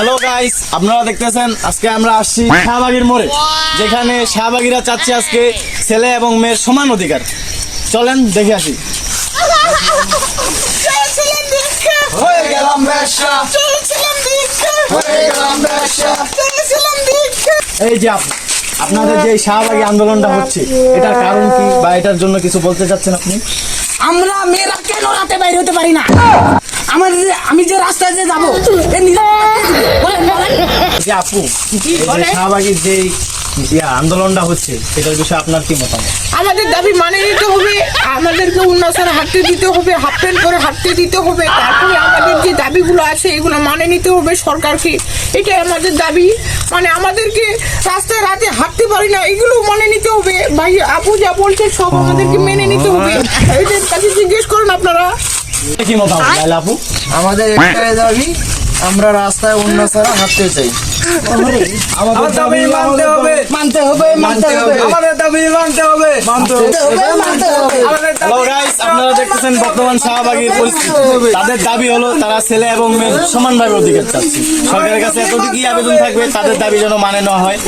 Hello guys আপনারা দেখতেছেন, আজকে আমরা আসছি শাহবাগীর মোড়ে, যেখানে শাহবাগীরা চাচ্ছে আজকে ছেলে এবং মেয়ের সমান অধিকার। চলেন, দেখে আসি। এই যে আপ- আপনাদের যে শাহবাগী আন্দোলনটা হচ্ছে, এটার কারণ কি বা এটার জন্য কিছু বলতে চাচ্ছেন আপনি? আমরা মেয়েরা কেন রাতে বাইরে হতে পারি না? আমাদের আমি যে রাস্তায় যে যাব যে আপু এই যে শাহবাগীর যে আন্দোলনটা হচ্ছে এটার বিষয়ে আপনার কি মতামত? আমাদের দাবি মানে নিতে হবে আমাদেরকে উন্নয়নে হাঁটতে দিতে হবে হাফ প্যান্ট করে হাঁটতে দিতে হবে তারপরে আমাদের যে দাবিগুলো আছে এগুলো মানে নিতে হবে সরকারকে। এটাই আমাদের দাবি। মানে আমাদেরকে রাস্তায় রাতে হাঁটতে পারি না এগুলো মানে নিতে হবে। ভাই আপু যা বলছে সব আমাদেরকে মেনে নিতে হবে। এটার কাছে জিজ্ঞেস করুন আপনারা। কি মতামত আপু? আমাদের দাবি আমরা রাস্তায় অন্য ছাড়া হাঁটতে চাই। আমাদের দাবি মানতে হবে। মানতে হবে মানতে হবে। আমাদের দাবি মানতে হবে। মানতে হবে হবে, মানতে হবে। হ্যালো গাইস আপনারা দেখতেছেন বর্তমান শাহবাগীর পরিস্থিতি। তাদের দাবি হলো তারা ছেলে এবং মেয়ে সমানভাবে অধিকার চাচ্ছে। সরকারের কাছে এতটুকুই আবেদন থাকবে তাদের দাবি যেন মানে নেওয়া হয়।